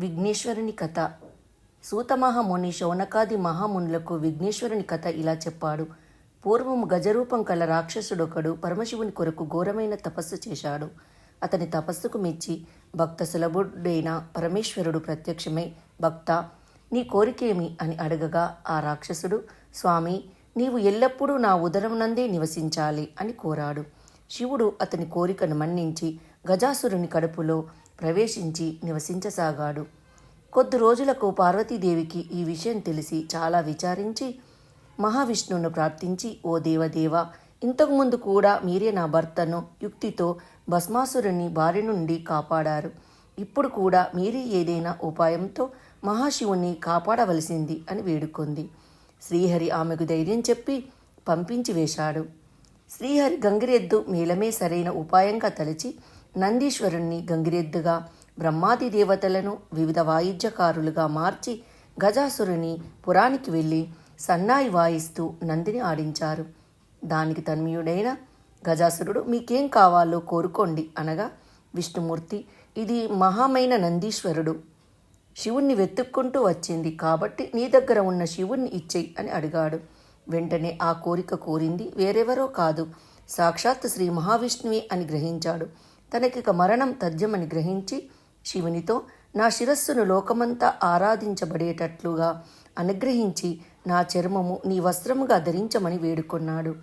విఘ్నేశ్వరుని కథ. సూతమహాముని శౌనకాది మహామునులకు విఘ్నేశ్వరుని కథ ఇలా చెప్పాడు. పూర్వము గజరూపం కల రాక్షసుడొకడు పరమశివుని కొరకు ఘోరమైన తపస్సు చేశాడు. అతని తపస్సుకు మెచ్చి భక్త సులభుడైన పరమేశ్వరుడు ప్రత్యక్షమై భక్త నీ కోరికేమి అని అడగగా ఆ రాక్షసుడు స్వామి నీవు ఎల్లప్పుడూ నా ఉదరం నందే నివసించాలి అని కోరాడు. శివుడు అతని కోరికను మన్నించి గజాసురుని కడుపులో ప్రవేశించి నివసించసాగాడు. కొద్ది రోజులకు పార్వతీదేవికి ఈ విషయం తెలిసి చాలా విచారించి మహావిష్ణువును ప్రార్థించి ఓ దేవదేవ ఇంతకుముందు కూడా మీరే నా భర్తను యుక్తితో భస్మాసురుని బారి నుండి కాపాడారు. ఇప్పుడు కూడా మీరే ఏదైనా ఉపాయంతో మహాశివుని కాపాడవలసింది అని వేడుకుంది. శ్రీహరి ఆమెకు ధైర్యం చెప్పి పంపించి వేశాడు. శ్రీహరి గంగిరెద్దు మేళమే సరైన ఉపాయంగా తలచి నందీశ్వరుణ్ణి గంగిరెద్దుగా బ్రహ్మాది దేవతలను వివిధ వాయిద్యకారులుగా మార్చి గజాసురుని పురానికి వెళ్ళి సన్నాయి వాయిస్తూ నందిని ఆడించారు. దానికి తన్మయుడైన గజాసురుడు మీకేం కావాలో కోరుకోండి అనగా విష్ణుమూర్తి ఇది మహామైన నందీశ్వరుడు. శివుణ్ణి వెతుక్కుంటూ వచ్చింది కాబట్టి నీ దగ్గర ఉన్న శివుణ్ణి ఇచ్చేయి అని అడిగాడు. వెంటనే ఆ కోరిక కోరింది వేరెవరో కాదు సాక్షాత్ శ్రీ మహావిష్ణువే అని గ్రహించాడు. తనకిక మరణం తథ్యమని గ్రహించి శివునితో నా శిరస్సును లోకమంతా ఆరాధించబడేటట్లుగా అనుగ్రహించి నా చర్మము నీ వస్త్రముగా ధరించమని వేడుకొన్నాడు.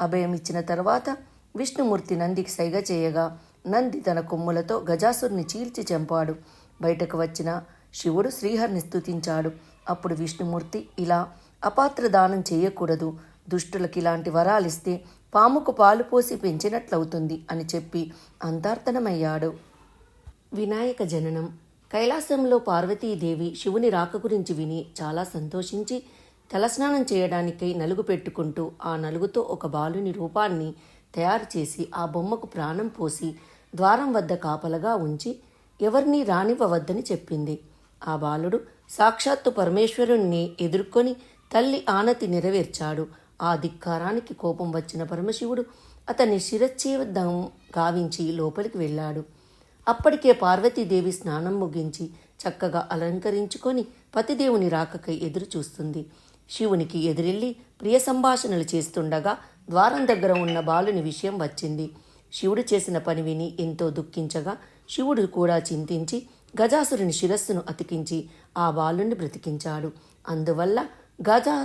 అభయమిచ్చిన తర్వాత విష్ణుమూర్తి నందికి సైగ చేయగా నంది తన కొమ్ములతో గజాసురుని చీల్చి చంపాడు. బయటకు వచ్చిన శివుడు శ్రీహరిని స్తుతించాడు. అప్పుడు విష్ణుమూర్తి ఇలా అపాత్ర దానం చేయకూడదు. దుష్టులకి ఇలాంటి వరాలిస్తే పాముకు పాలు పోసి పెంచినట్లవుతుంది అని చెప్పి అంతార్థనమయ్యాడు వినాయక జననం. కైలాసంలో పార్వతీదేవి శివుని రాక గురించి విని చాలా సంతోషించి తలస్నానం చేయడానికై నలుగు పెట్టుకుంటూ ఆ నలుగుతో ఒక బాలుని రూపాన్ని తయారు చేసి ఆ బొమ్మకు ప్రాణం పోసి ద్వారం వద్ద కాపలగా ఉంచి ఎవరిని రానివ్వవద్దని చెప్పింది. ఆ బాలుడు సాక్షాత్తు పరమేశ్వరుణ్ణి ఎదుర్కొని తల్లి ఆనతి నెరవేర్చాడు. ఆ ధిక్కారానికి కోపం వచ్చిన పరమశివుడు అతన్ని శిరచ్ఛేదం గావించి లోపలికి వెళ్ళాడు. అప్పటికే పార్వతీదేవి స్నానం ముగించి చక్కగా అలంకరించుకొని పతిదేవుని రాకకై ఎదురు చూస్తుంది శివునికి ఎదురెళ్ళి ప్రియ సంభాషణలు చేస్తుండగా ద్వారం దగ్గర ఉన్న బాలుని విషయం వచ్చింది. శివుడు చేసిన పని విని ఎంతో దుఃఖించగా శివుడు కూడా చింతించి గజాసురుని శిరస్సును అతికించి ఆ బాలుని బ్రతికించాడు. అందువల్ల గజా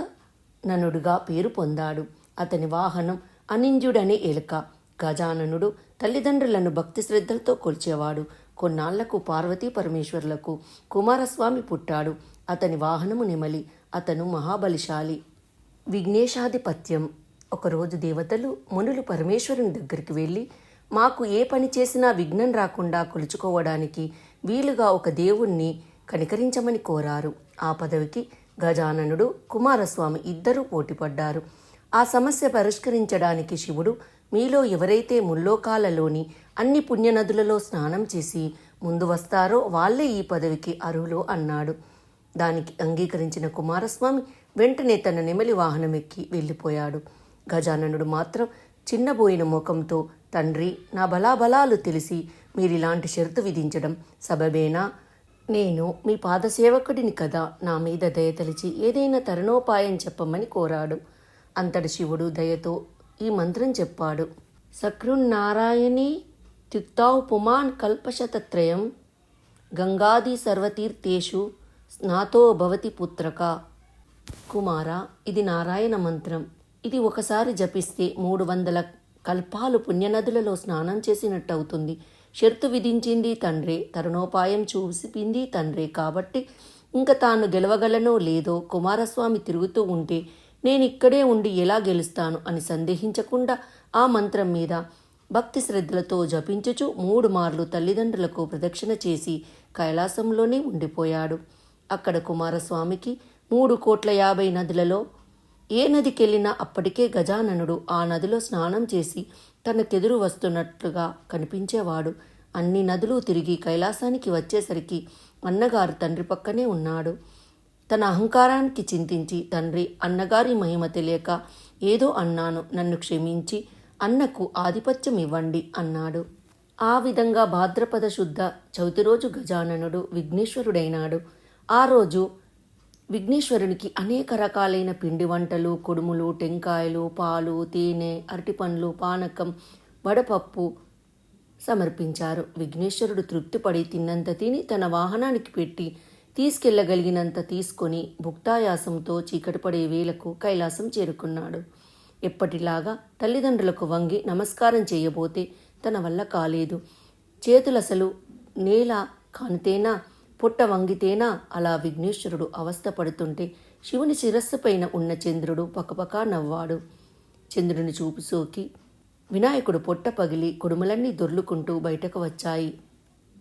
ననుడుగా పేరు పొందాడు. అతని వాహనం అనింజుడనే ఎలుక. గజాననుడు తల్లిదండ్రులను భక్తి శ్రద్ధలతో కొలిచేవాడు. కొన్నాళ్ళకు పార్వతీ పరమేశ్వరులకు కుమారస్వామి పుట్టాడు. అతని వాహనము నెమలి అతను మహాబలిశాలి. విఘ్నేశాధిపత్యం. ఒకరోజు దేవతలు మునులు పరమేశ్వరుని దగ్గరికి వెళ్ళి మాకు ఏ పని చేసినా విఘ్నం రాకుండా కొలుచుకోవడానికి వీలుగా ఒక దేవుణ్ణి కనికరించమని కోరారు. ఆ పదవికి గజాననుడు కుమారస్వామి ఇద్దరూ పోటీపడ్డారు. ఆ సమస్య పరిష్కరించడానికి శివుడు మీలో ఎవరైతే ముల్లోకాలలోని అన్ని పుణ్యనదులలో స్నానం చేసి ముందు వస్తారో వాళ్ళే ఈ పదవికి అర్హులు అన్నాడు. దానికి అంగీకరించిన కుమారస్వామి వెంటనే తన నెమలి వాహనం ఎక్కి వెళ్ళిపోయాడు. గజాననుడు మాత్రం చిన్నబోయిన ముఖంతో తండ్రి నా బలాబలాలు తెలిసి మీరిలాంటి షరతు విధించడం సబబేనా? నేను మీ పాదసేవకుడిని కదా. నా మీద దయ తలిచి ఏదైనా తరుణోపాయం చెప్పమని కోరాడు. అంతటి శివుడు దయతో ఈ మంత్రం చెప్పాడు. సకృన్నారాయణి త్యుక్తావు పుమాన్ కల్పశతత్రయం గంగాది సర్వతీర్థేషు స్నాతో భవతి పుత్రక. కుమార ఇది నారాయణ మంత్రం. ఇది ఒకసారి జపిస్తే మూడు వందల కల్పాలు పుణ్యనదులలో స్నానం చేసినట్టు అవుతుంది షరతు విధించింది తండ్రే తరుణోపాయం చూసిపింది తండ్రే. కాబట్టి ఇంకా తాను గెలవగలనో లేదో కుమారస్వామి తిరుగుతూ ఉంటే నేను ఇక్కడే ఉండి ఎలా గెలుస్తాను అని సందేహించకుండా ఆ మంత్రం మీద భక్తి శ్రద్ధలతో జపించుచు మూడు మార్లు తల్లిదండ్రులకు ప్రదక్షిణ చేసి కైలాసంలోనే ఉండిపోయాడు. అక్కడ కుమారస్వామికి మూడు కోట్ల యాభై నదులలో ఏ నదికెళ్ళినా అప్పటికే గజాననుడు ఆ నదిలో స్నానం చేసి తనకెదురు వస్తున్నట్లుగా కనిపించేవాడు. అన్ని నదులు తిరిగి కైలాసానికి వచ్చేసరికి అన్నగారు తండ్రి పక్కనే ఉన్నాడు. తన అహంకారానికి చింతించి తండ్రి అన్నగారి మహిమ తెలియక ఏదో అన్నాను నన్ను క్షమించి అన్నకు ఆధిపత్యం ఇవ్వండి అన్నాడు. ఆ విధంగా భాద్రపద శుద్ధ చవితి రోజు గజాననుడు విఘ్నేశ్వరుడైనాడు. ఆ రోజు విఘ్నేశ్వరునికి అనేక రకాలైన పిండి వంటలు కొడుములు టెంకాయలు పాలు తేనె అరటిపండ్లు పానకం వడపప్పు సమర్పించారు. విఘ్నేశ్వరుడు తృప్తిపడి తిన్నంత తిని తన వాహనానికి పెట్టి తీసుకెళ్ళగలిగినంత తీసుకొని భుక్తాయాసంతో చీకటిపడే వేలకు కైలాసం చేరుకున్నాడు. ఎప్పటిలాగా తల్లిదండ్రులకు వంగి నమస్కారం చేయబోతే తన వల్ల కాలేదు. చేతులసలు నేల కానితేనా? పుట్ట వంగితేనా? అలా విఘ్నేశ్వరుడు అవస్థపడుతుంటే శివుని శిరస్సుపైన ఉన్న చంద్రుడు పకపకా నవ్వాడు. చంద్రుని చూపు సోకి. వినాయకుడు పొట్ట పగిలి కుడుములన్నీ దొర్లుకుంటూ బయటకు వచ్చాయి.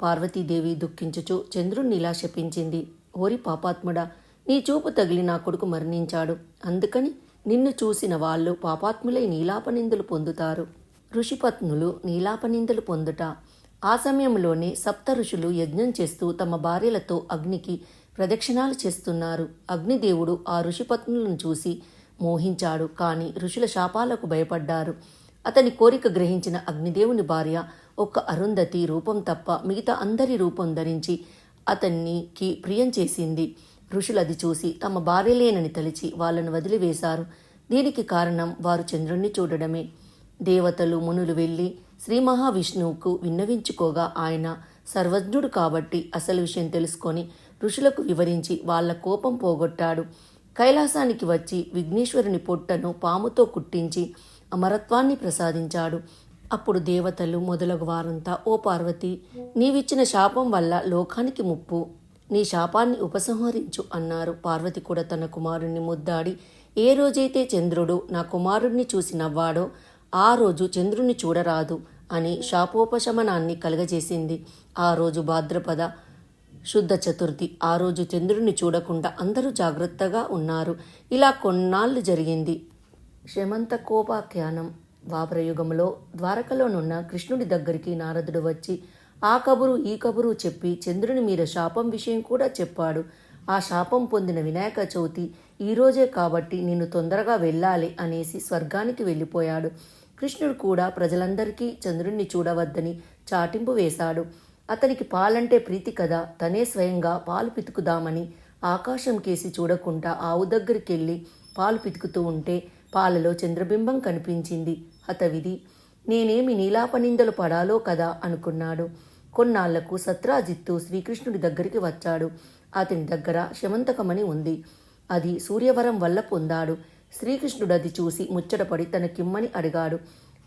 పార్వతీదేవి దుఃఖించుచు చంద్రుణ్ణి ఇలా శపించింది. ఓరి పాపాత్ముడా నీ చూపు తగిలి నా కొడుకు మరణించాడు. అందుకని నిన్ను చూసిన వాళ్ళు పాపాత్ములై నీలాపనిందులు పొందుతారు. ఋషిపత్నులు నీలాపనిందులు పొందుట ఆ సమయంలోనే సప్త ఋషులు యజ్ఞం చేస్తూ తమ భార్యలతో అగ్నికి ప్రదక్షిణాలు చేస్తున్నారు. అగ్నిదేవుడు ఆ ఋషిపత్నులను చూసి మోహించాడు కానీ ఋషుల శాపాలకు భయపడ్డారు. అతని కోరిక గ్రహించిన అగ్నిదేవుని భార్య ఒక్క అరుంధతి రూపం తప్ప మిగతా అందరి రూపం ధరించి అతన్నికి ప్రియం చేసింది. ఋషులు అది చూసి తమ భార్యలేనని తలిచి వాళ్ళను వదిలివేశారు. దీనికి కారణం వారు చంద్రుణ్ణి చూడడమే. దేవతలు మునులు వెళ్ళి శ్రీ మహావిష్ణువుకు విన్నవించుకోగా ఆయన సర్వజ్ఞుడు కాబట్టి అసలు విషయం తెలుసుకొని ఋషులకు వివరించి వాళ్ళ కోపం పోగొట్టాడు. కైలాసానికి వచ్చి విఘ్నేశ్వరుని పొట్టను పాముతో కుట్టించి అమరత్వాన్ని ప్రసాదించాడు. అప్పుడు దేవతలు మొదలగు వారంతా ఓ పార్వతి నీవిచ్చిన శాపం వల్ల లోకానికి ముప్పు. నీ శాపాన్ని ఉపసంహరించు అన్నారు. పార్వతి కూడా తన కుమారుణ్ణి ముద్దాడి ఏ రోజైతే చంద్రుడు నా కుమారుణ్ణి చూసి నవ్వాడో ఆ రోజు చంద్రుణ్ణి చూడరాదు అని శాపోపశమనాన్ని కలగజేసింది. ఆ రోజు భాద్రపద శుద్ధ చతుర్థి. ఆ రోజు చంద్రుణ్ణి చూడకుండా అందరూ జాగ్రత్తగా ఉన్నారు. ఇలా కొన్నాళ్ళు జరిగింది. శమంతకోపాఖ్యానం ద్వాపరయుగంలో ద్వారకలోనున్న కృష్ణుడి దగ్గరికి నారదుడు వచ్చి ఆ కబురు ఈ కబురు చెప్పి చంద్రుని మీద శాపం విషయం కూడా చెప్పాడు. ఆ శాపం పొందిన వినాయక చవితి ఈరోజే కాబట్టి నిన్ను తొందరగా వెళ్ళాలి అనేసి స్వర్గానికి వెళ్ళిపోయాడు. కృష్ణుడు కూడా ప్రజలందరికీ చంద్రుణ్ణి చూడవద్దని చాటింపు వేశాడు. అతనికి పాలంటే ప్రీతి కదా తనే స్వయంగా పాలు పితుకుదామని ఆకాశం కేసి చూడకుండా ఆవు దగ్గరికెళ్ళి పాలు పితుకుతూ ఉంటే పాలలో చంద్రబింబం కనిపించింది. హతవిధి నేనేమి నీలాపనిందలు పడాలో కదా అనుకున్నాడు. కొన్నాళ్ళకు సత్రాజిత్తు శ్రీకృష్ణుడి దగ్గరికి వచ్చాడు. అతని దగ్గర శమంతకమని ఉంది. అది సూర్యవరం వల్ల పొందాడు. శ్రీకృష్ణుడు అది చూసి ముచ్చటపడి తనకిమ్మని అడిగాడు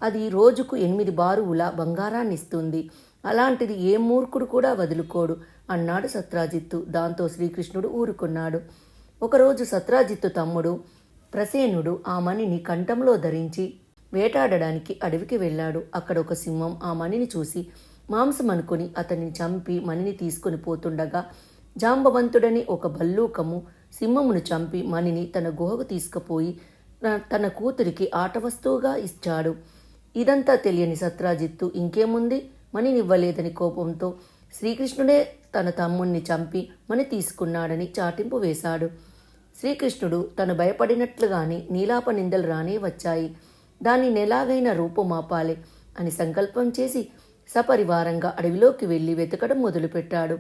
అది రోజుకు ఎనిమిది బారువుల బంగారాన్ని ఇస్తుంది అలాంటిది ఏ మూర్ఖుడు కూడా వదులుకోడు అన్నాడు సత్రాజిత్తు. దాంతో శ్రీకృష్ణుడు ఊరుకున్నాడు. ఒకరోజు సత్రాజిత్తు తమ్ముడు ప్రసేనుడు ఆ మణిని కంఠంలో ధరించి వేటాడడానికి అడవికి వెళ్ళాడు. అక్కడ ఒక సింహం ఆ మణిని చూసి మాంసం అనుకుని అతన్ని చంపి మణిని తీసుకుని పోతుండగా జాంబవంతుడని ఒక భల్లూకము సింహమును చంపి మణిని తన గుహకు తీసుకుపోయి తన కూతురికి ఆట వస్తువుగా ఇచ్చాడు. ఇదంతా తెలియని సత్రాజిత్తు ఇంకేముంది? మణినివ్వలేదని కోపంతో శ్రీకృష్ణుడే తన తమ్ముణ్ణి చంపి మణి తీసుకున్నాడని చాటింపు వేశాడు. శ్రీకృష్ణుడు తను భయపడినట్లుగాని నీలాప నిందలు రానే వచ్చాయి. దానిని ఎలాగైనా రూపుమాపాలి అని సంకల్పం చేసి సపరివారంగా అడవిలోకి వెళ్ళి వెతకడం మొదలుపెట్టాడు.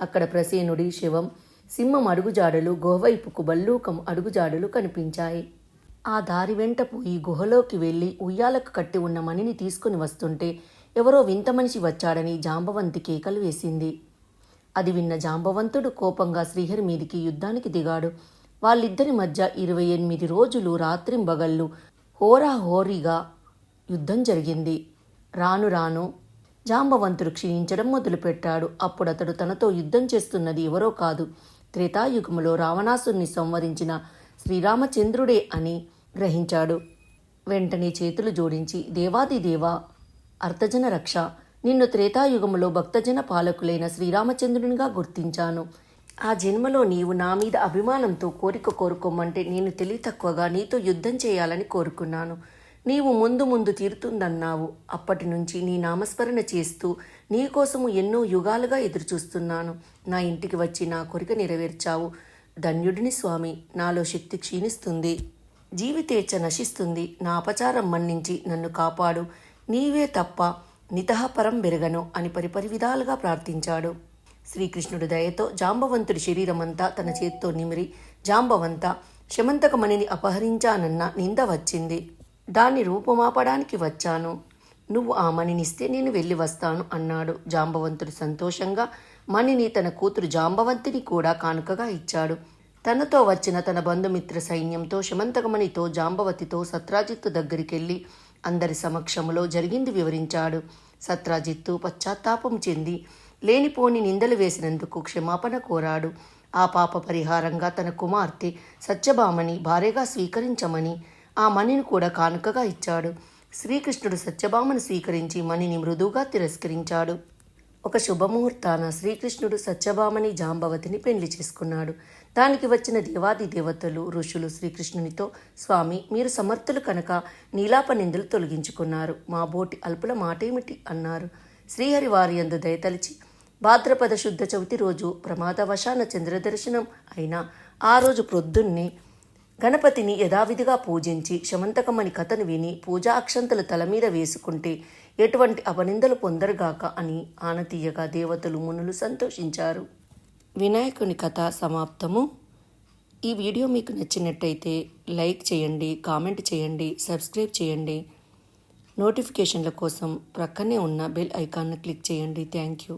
అక్కడ ప్రసేనుడి శివం సింహం అడుగుజాడలు గుహవైపుకు బల్లూకం అడుగుజాడలు కనిపించాయి. ఆ దారి వెంట పోయి గుహలోకి వెళ్ళి ఉయ్యాలకు కట్టి ఉన్న మణిని తీసుకుని వస్తుంటే ఎవరో వింత మనిషి వచ్చాడని జాంబవంతి కేకలు వేసింది. అది విన్న జాంబవంతుడు కోపంగా శ్రీహరి మీదికి యుద్ధానికి దిగాడు. వాళ్ళిద్దరి మధ్య ఇరవై ఎనిమిది రోజులు రాత్రింబగళ్ళు హోరాహోరీగా యుద్ధం జరిగింది. రాను రాను జాంబవంతుడు క్షీణించడం మొదలుపెట్టాడు. అప్పుడు అతడు తనతో యుద్ధం చేస్తున్నది ఎవరో కాదు. త్రేతాయుగములో రావణాసుని సంవరించిన శ్రీరామచంద్రుడే అని గ్రహించాడు. వెంటనే చేతులు జోడించి దేవాది దేవా అర్థజన రక్ష నిన్ను త్రేతాయుగములో భక్తజన పాలకులైన శ్రీరామచంద్రునిగా గుర్తించాను. ఆ జన్మలో నీవు నా మీద అభిమానంతో కోరిక కోరుకోమంటే నేను తెలివి తక్కువగా నీతో యుద్ధం చేయాలని కోరుకున్నాను. నీవు ముందు ముందు తీరుతుందన్నావు. అప్పటి నుంచి నీ నామస్మరణ చేస్తూ నీకోసము ఎన్నో యుగాలుగా ఎదురుచూస్తున్నాను. నా ఇంటికి వచ్చి నా కోరిక నెరవేర్చావు. ధన్యుడిని స్వామి నాలో శక్తి క్షీణిస్తుంది. జీవితేచ్ఛ నశిస్తుంది. నా అపచారం మన్నించి నన్ను కాపాడు. నీవే తప్ప నితహపరం బెరగను అని పరిపరి విధాలుగా ప్రార్థించాడు. శ్రీకృష్ణుడి దయతో జాంబవంతుడి శరీరమంతా తన చేత్తో నిమిరి జాంబవంత శమంతకమణిని అపహరించానన్న నింద వచ్చింది. దాన్ని రూపుమాపడానికి వచ్చాను. నువ్వు ఆ మణినిస్తే నేను వెళ్ళి వస్తాను అన్నాడు జాంబవంతుడు సంతోషంగా. మణిని తన కూతురు జాంబవంతిని కూడా కానుకగా ఇచ్చాడు. తనతో వచ్చిన తన బంధుమిత్ర సైన్యంతో శమంతకమణితో జాంబవతితో సత్రాజిత్తు దగ్గరికెళ్ళి అందరి సమక్షంలో జరిగింది వివరించాడు. సత్రాజిత్తు పశ్చాత్తాపం చెంది లేనిపోని నిందలు వేసినందుకు క్షమాపణ కోరాడు. ఆ పాప పరిహారంగా తన కుమార్తె సత్యభామని భార్యగా స్వీకరించమని ఆ మణిని కూడా కానుకగా ఇచ్చాడు. శ్రీకృష్ణుడు సత్యభామను స్వీకరించి మణిని మృదువుగా తిరస్కరించాడు. ఒక శుభముహూర్తాన శ్రీకృష్ణుడు సత్యభామని జాంబవతిని పెళ్ళి చేసుకున్నాడు. దానికి వచ్చిన దేవాది దేవతలు ఋషులు శ్రీకృష్ణునితో స్వామి మీరు సమర్థులు కనుక నీలాప నిందలు తొలగించుకున్నారు. మా బోటి అల్పుల మాటేమిటి? అన్నారు. శ్రీహరి వారి అందు దయతలిచి భాద్రపద శుద్ధ చవితి రోజు ప్రమాదవశాన చంద్రదర్శనం అయినా ఆ రోజు ప్రొద్దున్నే గణపతిని యథావిధిగా పూజించి శమంతకమణి కథను విని పూజా అక్షంతలు తల మీద వేసుకుంటే ఎటువంటి అపనిందలు పొందరుగాక అని ఆనతీయగా దేవతలు మునులు సంతోషించారు. వినాయకుని కథ సమాప్తము. ఈ వీడియో మీకు నచ్చినట్టయితే లైక్ చేయండి కామెంట్ చేయండి సబ్స్క్రైబ్ చేయండి. నోటిఫికేషన్ల కోసం ప్రక్కనే ఉన్న బెల్ ఐకాన్ను క్లిక్ చేయండి. Thank you.